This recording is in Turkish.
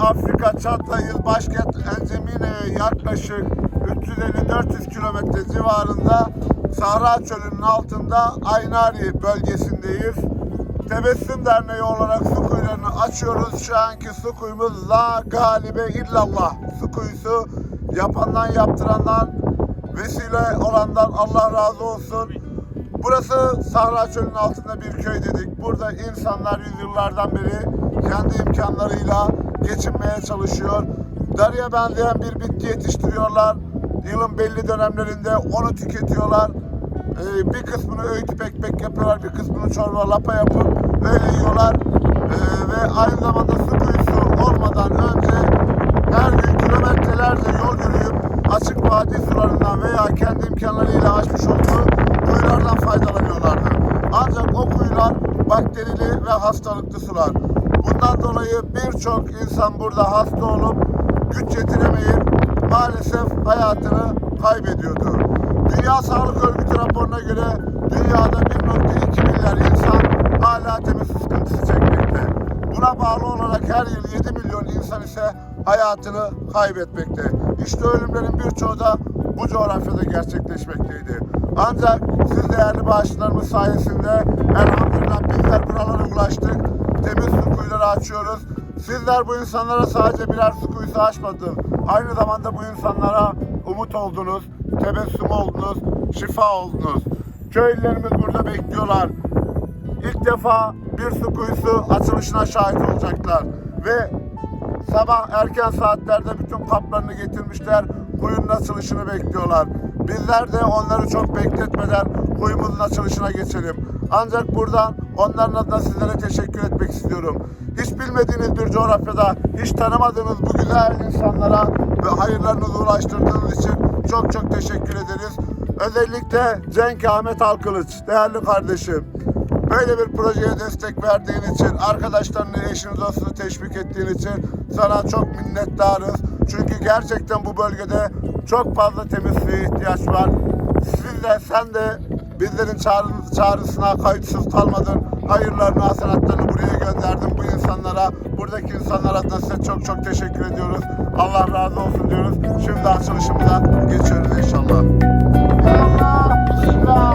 Afrika Çat'la il başkent Enzemine'ye yaklaşık 350-400 kilometre civarında Sahra Çölü'nün altında Aynari bölgesindeyiz. Tebessüm Derneği olarak su kuyularını açıyoruz. Şu anki su kuyumuz La Galibe illallah. Su kuyusu yapandan yaptırandan vesile olandan Allah razı olsun. Burası Sahra Çölü'nün altında bir köy dedik. Burada insanlar yüzyıllardan beri kendi imkanlarıyla geçinmeye çalışıyor. Darıya benzeyen bir bitki yetiştiriyorlar. Yılın belli dönemlerinde onu tüketiyorlar. Ee, bir kısmını öğütüp ekmek yapıyorlar, bir kısmını çorba lapa yapıp öyle yiyorlar. Ee, ve aynı zamanda su kuyusu olmadan önce her gün kilometrelerce yol yürüyüp açık vadi sularından veya kendi imkanlarıyla açmış olduğu kuyulardan faydalanıyorlardı. Ancak o kuyular bakterili ve hastalıklı sular. Bundan dolayı birçok insan burada hasta olup güç yetiremeyip maalesef hayatını kaybediyordu. Dünya Sağlık Örgütü raporuna göre dünyada 1.2 milyar insan hala temiz su sıkıntısı çekmekte. Buna bağlı olarak her yıl 7 milyon insan ise hayatını kaybetmekte. İşte ölümlerin birçoğu da bu coğrafyada gerçekleşmekteydi. Ancak siz değerli bağışçılarımız sayesinde elhamdülillah bizler buralara ulaştık. Temiz su kuyuları açıyoruz. Sizler bu insanlara sadece birer su kuyusu açmadınız. Aynı zamanda bu insanlara umut oldunuz, tebessüm oldunuz, şifa oldunuz. Köylülerimiz burada bekliyorlar. İlk defa bir su kuyusu açılışına şahit olacaklar. Ve sabah erken saatlerde bütün kaplarını getirmişler. Kuyunun açılışını bekliyorlar. Bizler de onları çok bekletmeden kuyumuzun açılışına geçelim. Ancak buradan onların adına sizlere teşekkür etmek istiyorum. Hiç bilmediğiniz bir coğrafyada, hiç tanımadığınız bu güzel insanlara ve hayırlarınızı ulaştırdığınız için çok çok teşekkür ederiz. Özellikle Cenk Ahmet Alkılıç, değerli kardeşim. Böyle bir projeye destek verdiğin için, arkadaşlarını, eşini, dostunu teşvik ettiğin için sana çok minnettarız. Çünkü gerçekten bu bölgede çok fazla temizliğe ihtiyaç var. Siz de, sen de bizlerin çağrı, çağrısına kayıtsız kalmadın. Hayırlarını, hasenatlarını buraya gönderdin bu insanlara. Buradaki insanlar adına size çok çok teşekkür ediyoruz. Allah razı olsun diyoruz. Şimdi açılışımıza geçiyoruz inşallah. Allah!